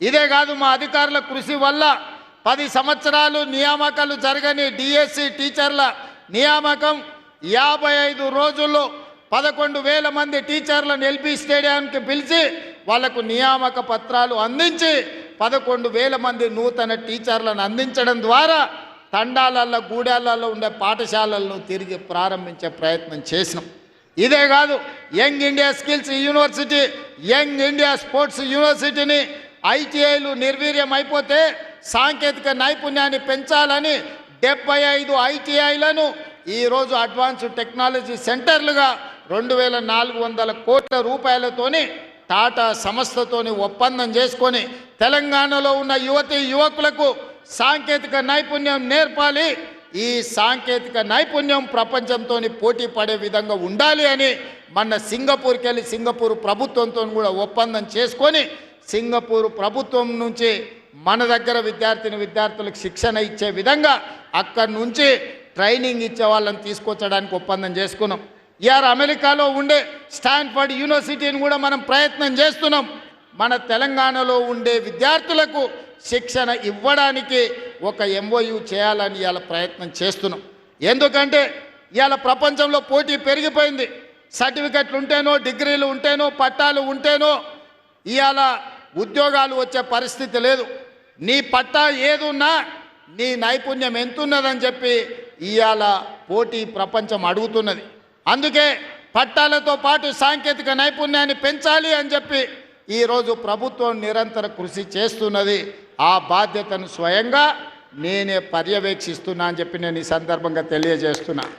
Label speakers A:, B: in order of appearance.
A: ఇదే కాదు మా అధికారుల కృషి వల్ల పది సంవత్సరాలు నియామకాలు జరగని డిఎస్సి టీచర్ల నియామకం యాభై ఐదు రోజుల్లో పదకొండు వేల మంది టీచర్లను ఎల్బీ స్టేడియానికి పిలిచి వాళ్ళకు నియామక పత్రాలు అందించి పదకొండు వేల మంది నూతన టీచర్లను అందించడం ద్వారా తండాలల్లో గూడాలలో ఉండే పాఠశాలలను తిరిగి ప్రారంభించే ప్రయత్నం చేసినాం. ఇదే కాదు young India skills university young India sports యూనివర్సిటీని ఐటీఐలు నిర్వీర్యం అయిపోతే సాంకేతిక నైపుణ్యాన్ని పెంచాలని డెబ్బై ఐదు ఐటీఐలను ఈరోజు అడ్వాన్స్ టెక్నాలజీ సెంటర్లుగా రెండు వేల నాలుగు వందల కోట్ల రూపాయలతోని టాటా సంస్థతోని ఒప్పందం చేసుకొని తెలంగాణలో ఉన్న యువతి యువకులకు సాంకేతిక నైపుణ్యం నేర్పాలి ఈ సాంకేతిక నైపుణ్యం ప్రపంచంతో పోటీ పడే విధంగా ఉండాలి అని మన సింగపూర్కి వెళ్ళి సింగపూర్ ప్రభుత్వంతో కూడా ఒప్పందం చేసుకొని సింగపూర్ ప్రభుత్వం నుంచి మన దగ్గర విద్యార్థిని విద్యార్థులకు శిక్షణ ఇచ్చే విధంగా అక్కడి నుంచి ట్రైనింగ్ ఇచ్చే వాళ్ళని తీసుకొచ్చడానికి ఒప్పందం చేసుకున్నాం. ఇవాళ అమెరికాలో ఉండే స్టాన్ఫర్డ్ యూనివర్సిటీని కూడా మనం ప్రయత్నం చేస్తున్నాం. మన తెలంగాణలో ఉండే విద్యార్థులకు శిక్షణ ఇవ్వడానికి ఒక ఎంఓయు చేయాలని ఇవాళ ప్రయత్నం చేస్తున్నాం. ఎందుకంటే ఇవాళ ప్రపంచంలో పోటీ పెరిగిపోయింది. సర్టిఫికెట్లు ఉంటేనో డిగ్రీలు ఉంటేనో పట్టాలు ఉంటేనో ఇవాళ ఉద్యోగాలు వచ్చే పరిస్థితి లేదు. నీ పట్టా ఏదున్నా నీ నైపుణ్యం ఎంతున్నదని చెప్పి ఇవాళ పోటీ ప్రపంచం అడుగుతున్నది. అందుకే పట్టాలతో పాటు సాంకేతిక నైపుణ్యాన్ని పెంచాలి అని చెప్పి ఈరోజు ప్రభుత్వం నిరంతర కృషి చేస్తున్నది. ఆ బాధ్యతను స్వయంగా నేనే పర్యవేక్షిస్తున్నా అని చెప్పి నేను ఈ సందర్భంగా తెలియజేస్తున్నాను